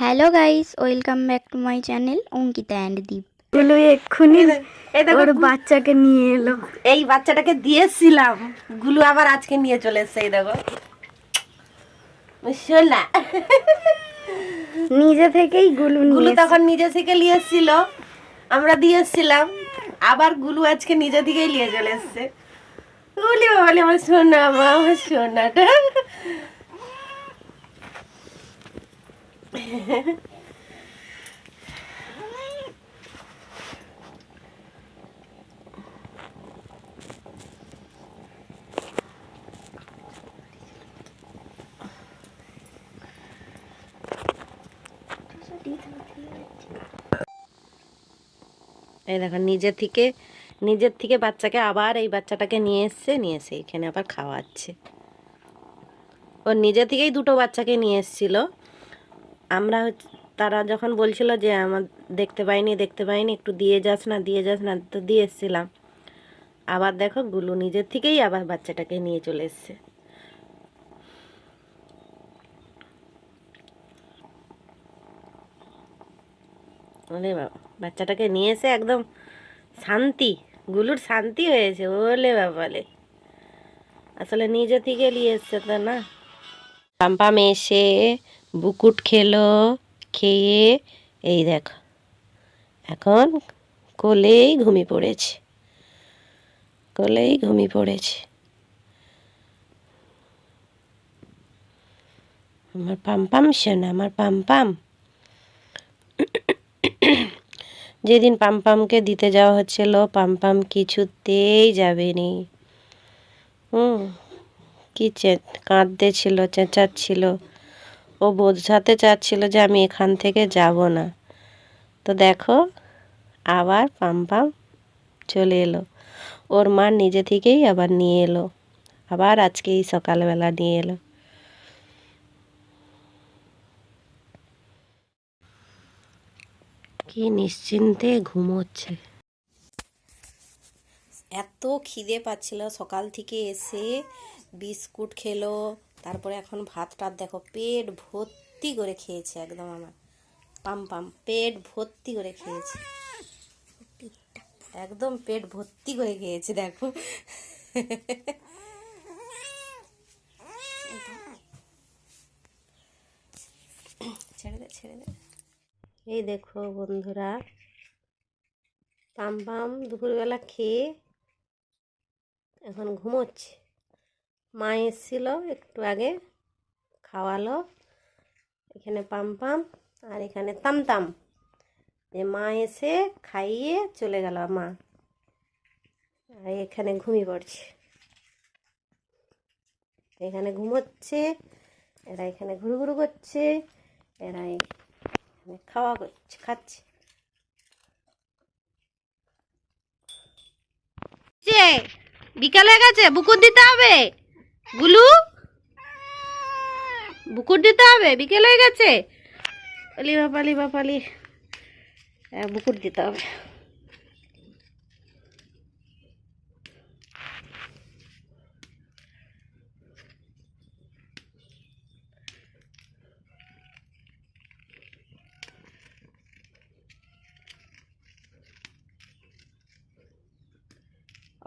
Hello guys welcome back to my channel Ankita and দীপগুলো এক্ষুনি এই দেখো ওর বাচ্চাকে নিয়ে এলো। এই বাচ্চাটাকে দিয়েছিলাম। গুলু আবার আজকে নিয়ে চলে এসছে এই দেখো। শোনা নিজে থেকেই গুলু গুলু তখন নিজে থেকে নিয়ে এসেছিল আমরা দিয়ে এসেছিলাম আবার গুলু আজকে নিজে থেকেই নিয়ে চলে এসছে। বলি বলি আমার সোনা মা আমার সোনাটা এই দেখো, নিজে থেকে, নিজের থেকে বাচ্চাকে আবার এই বাচ্চাটাকে নিয়ে এসছে, নিয়ে এসে এখানে আবার খাওয়াচ্ছে। ও নিজে থেকেই দুটো বাচ্চাকে নিয়ে এসেছিল। আমরা তারা যখন বলছিল যে আমার দেখতে পাইনি দেখতে পাইনি, একটু দিয়ে যাস না, দিয়ে যাস না, তো দিয়ে এসেছিলাম। আবার দেখো গুলু নিজের থেকেই আবার বাচ্চাটাকে নিয়ে চলে এসছে। ওলে বাবা, বাচ্চাটাকে নিয়ে এসে একদম শান্তি, গুলুর শান্তি হয়েছে, ওলে বাবালে। আসলে নিজে থেকে নিয়ে এসছে তো না। পাম্পাম এসে বুকুট খেলো, খেয়ে, এই দেখো, এখন কোলেই ঘুমিয়ে পড়েছে, কোলেই ঘুমিয়ে পড়েছে। আমার পাম্পাম শোনা, আমার পাম্পাম। যেদিন পাম্পামকে দিতে যাওয়া হচ্ছিল, পাম্পাম কিছুতেই যাবেনি। হুম। কি চে কাঁদতে ছিল চেঁচাচ্ছিল। ও বোঝাতে চাচ্ছিল যে আমি এখান থেকে যাব না। তো দেখো, আবার পাম্পাম চলে এলো। ওর মা নিজে থেকেই আবার নিয়ে এলো। আবার আজকেই সকালবেলা নিয়ে এলো। কি নিশ্চিন্তে ঘুমোচ্ছে। এত খিদে পাচ্ছিল সকাল থেকে এসে। বিস্কুট খেলো, তারপরে এখন ভাত টাত দেখো পেট ভর্তি করে খেয়েছে একদম আমার। পাম পাম, পেট ভর্তি করে খেয়েছে। একদম পেট ভর্তি করে খেয়েছে, দেখো। ছেড়ে দে ছেড়ে দে। এই দেখো বন্ধুরা, পাম পাম দুপুরবেলা খেয়ে এখন ঘুমোচ্ছে। মা এসেছিল একটু আগে, খাওয়ালো, এখানে পাম পাম আর এখানে তামতাম যে মা এসে খাইয়ে চলে গেল মা। আর এখানে ঘুমিয়ে পড়ছে। এখানে ঘুমোচ্ছে, এরা এখানে ঘুরু ঘুরু করছে, এরা এখানে খাওয়া করছে, খাচ্ছে। বিকাল গেছে বুকুর দিতে হবে? গুলু? বুকুর দিতে হবে বিকেল হয়ে গেছে। অলি বাপালি বাপালি বুকুর দিতে হবে।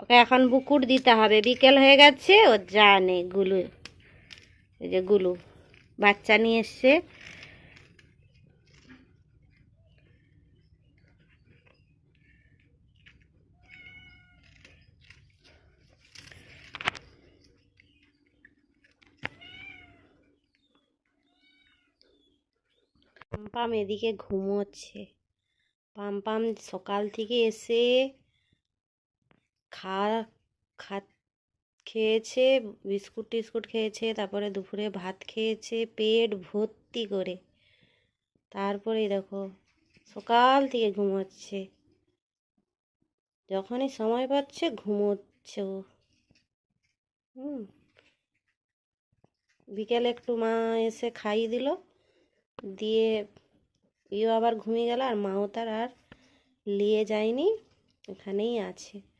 ওকে এখন বুকুট দিতে হবে। বিকেল হয়ে গেছে, ও জানে গুলু। এই যে গুলু, বাচ্চা নিয়ে এসছে। পাম্পাম এদিকে ঘুমোচ্ছে। পাম্পাম সকাল থেকে এসে খা খা, খেয়েছে, বিস্কুট টিস্কুট খেয়েছে, তারপরে দুপুরে ভাত খেয়েছে, পেট ভর্তি করে। তারপরে দেখো, সকাল থেকে ঘুমোচ্ছে। যখনই সময় পাচ্ছে, ঘুমোচ্ছে ও। হুম। বিকেলে একটু মা এসে খাইয়ে দিল, দিয়ে ইও আবার ঘুমিয়ে গেল, আর মাও তার আর নিয়ে যায়নি, এখানেই আছে।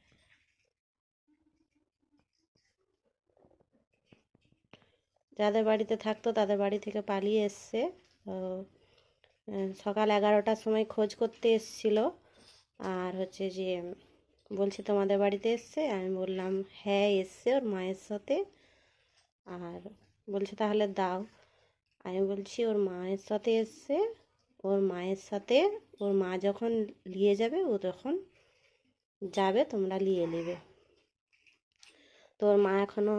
যাদের বাড়িতে থাকতো তাদের বাড়ি থেকে পালিয়ে এসছে। সকাল এগারোটার সময় খোঁজ করতে এসছিল। আর হচ্ছে যে, বলছি তোমাদের বাড়িতে এসছে? আমি বললাম হ্যাঁ এসছে ওর মায়ের সাথে। আর বলছে, তাহলে দাও। আমি বলছি, ওর মায়ের সাথে এসছে। ওর মায়ের সাথে, ওর মা যখন নিয়ে যাবে, ও তখন যাবে, তোমরা নিয়ে নেবে। তো ওর মা এখনও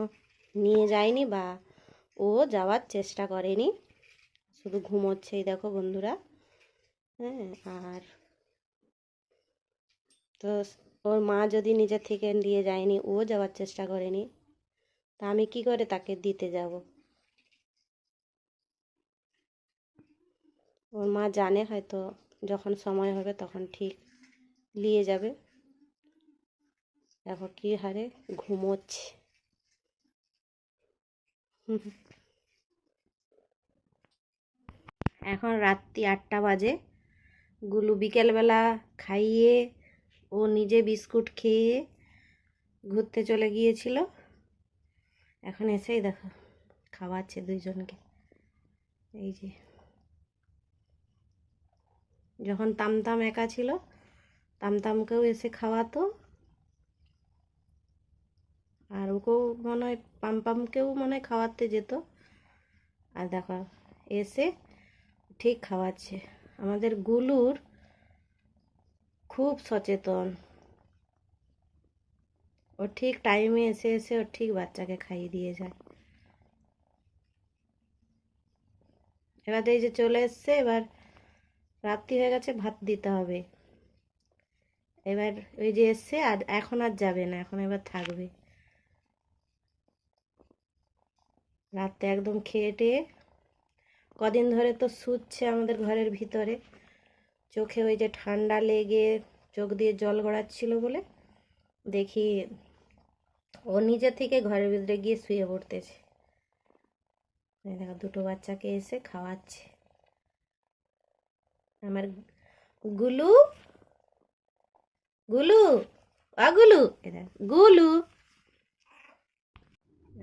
নিয়ে যায়নি বা ও যাওয়ার চেষ্টা করেনি। শুধু ঘুমোচ্ছে, এই দেখো বন্ধুরা। হ্যাঁ আর তো ওর মা যদি নিজে থেকে নিয়ে যায়নি, ও যাওয়ার চেষ্টা করেনি। তা আমি কি করে তাকে দিতে যাব? ওর মা জানে হয়তো, যখন সময় হবে তখন ঠিক নিয়ে যাবে। দেখো কি হারে ঘুমোচ্ছে। এখন রাত্রি আটটা বাজে। গুলু বিকেলবেলা খাইয়ে ও নিজে বিস্কুট খেয়ে ঘুরতে চলে গিয়েছিল। এখন এসেই দেখো, খাওয়াচ্ছে দুইজনকে। এই যে। যখন তামতাম একা ছিল, তামতামকেও এসে খাওয়াতো। আর ওকেও মনে হয় পামপামকেও মনে হয় খাওয়াতে যেত। আর দেখো, এসে ঠিক খাওয়াচ্ছে। আমাদের গুলুর খুব সচেতন। ও ঠিক টাইমে এসে এসে ও ঠিক বাচ্চাকে খাইয়ে দিয়ে যায়। এবার এই যে চলে এসছে, এবার রাত্রি হয়ে গেছে, ভাত দিতে হবে। এবার ওই যে এসছে, আর এখন আর যাবে না, এখন এবার থাকবে। রাতে একদম খেয়ে টেয়ে কদিন ধরে তো শুচ্ছে আমাদের ঘরের ভিতরে। চোখে ওই যে ঠান্ডা লেগে চোখ দিয়ে জল গড়াচ্ছিল বলে দেখি ও নিজে থেকে ঘরের ভিতরে গিয়ে শুয়ে পড়তেছে। দেখো দুটো বাচ্চাকে এসে খাওয়াচ্ছে। আমার গুলু গুলু আ গুলু এ দেখ, গুলু।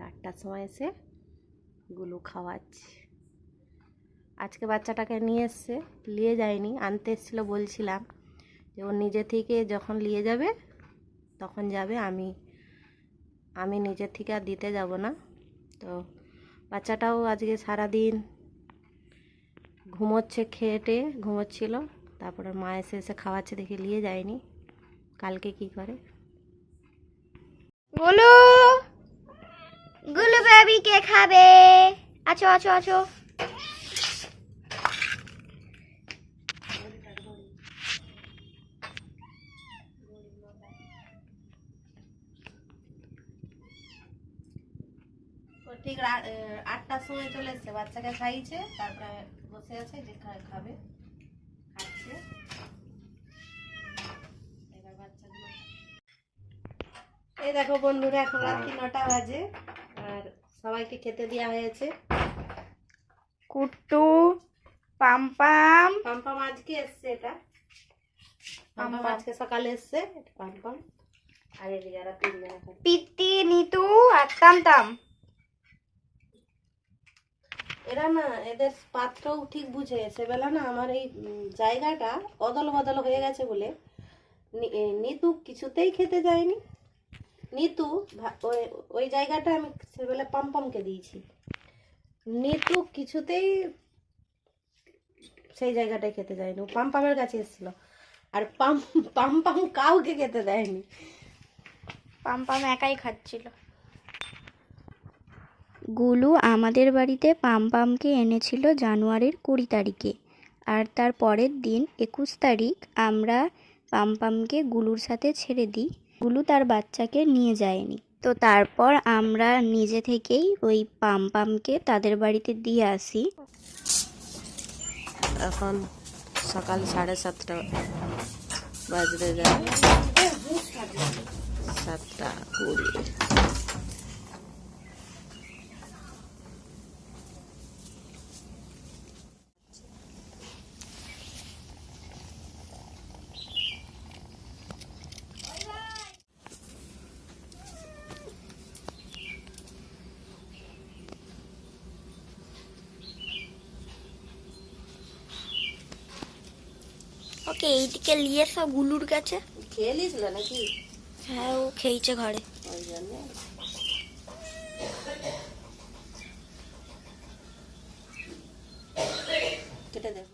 আটটার সময় এসে গুলু খাওয়াচ্ছি। আজকে বাচ্চাটাকে নিয়ে এসছে, নিয়ে যায়নি, আনতে এসেছিল বলছিলাম যে ও নিজে থেকে যখন নিয়ে যাবে, তখন যাবে, আমি আমি নিজের থেকে আর দিতে যাব না। তো বাচ্চাটাও আজকে সারাদিন ঘুমোচ্ছে খেয়েটে ঘুমোচ্ছিল, তারপরে মা এসে এসে খাওয়াচ্ছে দেখে নিয়ে যায়নি, কালকে কি করে? গুলু গুলু বেবি কে খাবে? আছো আছো আছো। ঠিক আটটার সময় চলে এসছে, বাচ্চাকে খাইয়েছে, তারপরে বসে আছে, যে খাবে, খাচ্ছে। এই দেখো বন্ধুরা, এখন রাত্রি নটা বাজে। সবাইকে খেতে দেওয়া হয়েছে। কুট্টু পাম্পাম পাম্পাম আজকে এসছে এটা। পাম্পাম। আজকে সকালে এসছে এটা পাম্পাম আর এদিকে এরা তিনজন পিত্তি নিতু আর তামতাম। এরা না এদের পাত্রও ঠিক বুঝে সেবেলা না আমার এই জায়গাটা অদল বদল হয়ে গেছে বলে নিতু কিছুতেই খেতে যায়নি। নিতু ভা- ওই ওই জায়গাটা আমি সেবেলা পাম্পামকে দিয়েছি। নিতু কিছুতেই সেই জায়গাটায় খেতে যায়নি। ও পাম্পামের কাছে এসেছিল। আর পাম পাম্পাম কাউকে খেতে দেয়নি। পাম্পাম একাই খাচ্ছিল। গুলু আমাদের বাড়িতে পামপামকে এনেছিল জানুয়ারির কুড়ি তারিখে। আর তার পরের দিন একুশ তারিখ আমরা পামপামকে গুলুর সাথে ছেড়ে দিই। গুলু তার বাচ্চাকে নিয়ে যায়নি। তো তারপর আমরা নিজে থেকেই ওই পামপামকে তাদের বাড়িতে দিয়ে আসি। এখন সকাল সাড়ে সাতটা বাজতে যায়। সাতটা কুড়ি। ওকে এইদিকে নিয়ে সব গুলুর কাছে। খেয়ে নিয়েছিল নাকি? হ্যাঁ ও খেয়েছে ঘরে। ওই জন্য। কেটে দেব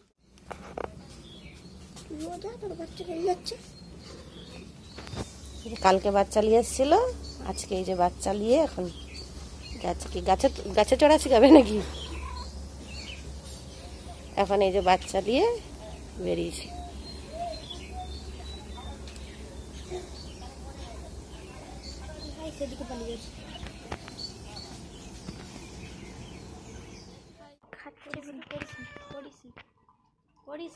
কালকে বাচ্চা নিয়ে এসেছিল আজকে এই যে বাচ্চা নিয়ে এখন যাচ্ছে কি? গাছে গাছে চড়া শিখাবে নাকি? এখন এই যে বাচ্চা দিয়ে বেরিয়েছি। সেদিকে পালিয়ে গেছে খাচ্ছে করিস করিস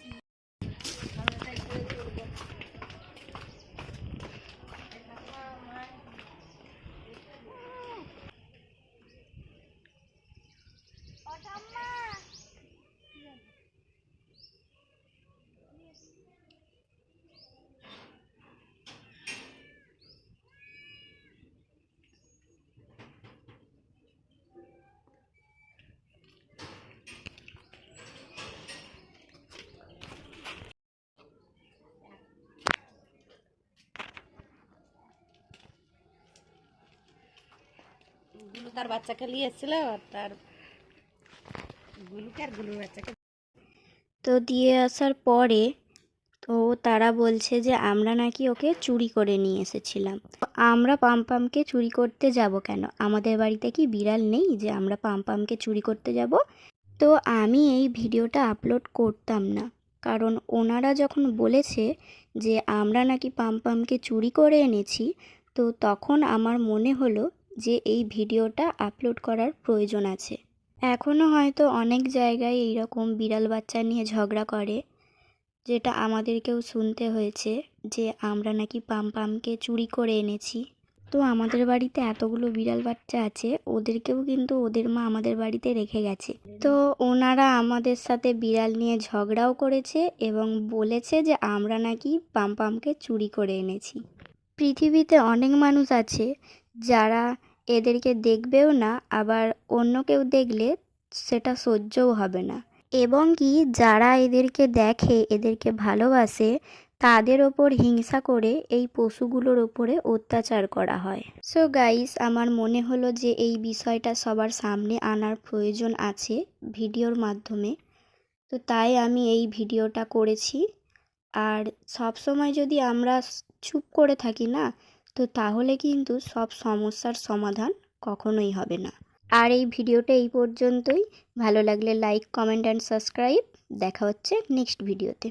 গুলু তার বাচ্চাকে তার গুলুকে আর গুলুর বাচ্চাকে তো দিয়ে আসার পরে তো তারা বলছে যে, আমরা নাকি ওকে চুরি করে নিয়ে এসেছিলাম। আমরা পামপামকে চুরি করতে যাব কেন? আমাদের বাড়িতে কি বিড়াল নেই যে আমরা পামপামকে চুরি করতে যাব? তো আমি এই ভিডিওটা আপলোড করতাম না। কারণ ওনারা যখন বলেছে যে, আমরা নাকি পামপামকে চুরি করে এনেছি, তো তখন আমার মনে হলো যে এই ভিডিওটা আপলোড করার প্রয়োজন আছে। এখনও হয়তো অনেক জায়গায় এইরকম বিড়াল বাচ্চা নিয়ে ঝগড়া করে, যেটা আমাদেরকেও শুনতে হয়েছে যে আমরা নাকি পাম পামকে চুরি করে এনেছি। তো আমাদের বাড়িতে এতগুলো বিড়াল বাচ্চা আছে, ওদেরকেও কিন্তু ওদের মা আমাদের বাড়িতে রেখে গেছে। তো ওনারা আমাদের সাথে বিড়াল নিয়ে ঝগড়াও করেছে এবং বলেছে যে আমরা নাকি পাম পামকে চুরি করে এনেছি। পৃথিবীতে অনেক মানুষ আছে যারা এদেরকে দেখবেও না, আবার অন্য কেউ দেখলে সেটা সহ্যও হবে না। এবং কি, যারা এদেরকে দেখে, এদেরকে ভালোবাসে, তাদের ওপর হিংসা করে এই পশুগুলোর ওপরে অত্যাচার করা হয়। সো গাইস আমার মনে হলো যে এই বিষয়টা সবার সামনে আনার প্রয়োজন আছে ভিডিওর মাধ্যমে। তো তাই আমি এই ভিডিওটা করেছি। আর সব সময় যদি আমরা চুপ করে থাকি না তো তাহলে কিন্তু সব সমস্যার সমাধান কখনোই হবে না। আর এই ভিডিওটা এই পর্যন্তই। ভালো লাগলে লাইক কমেন্ট অ্যান্ড সাবস্ক্রাইব দেখা হচ্ছে নেক্সট ভিডিওতে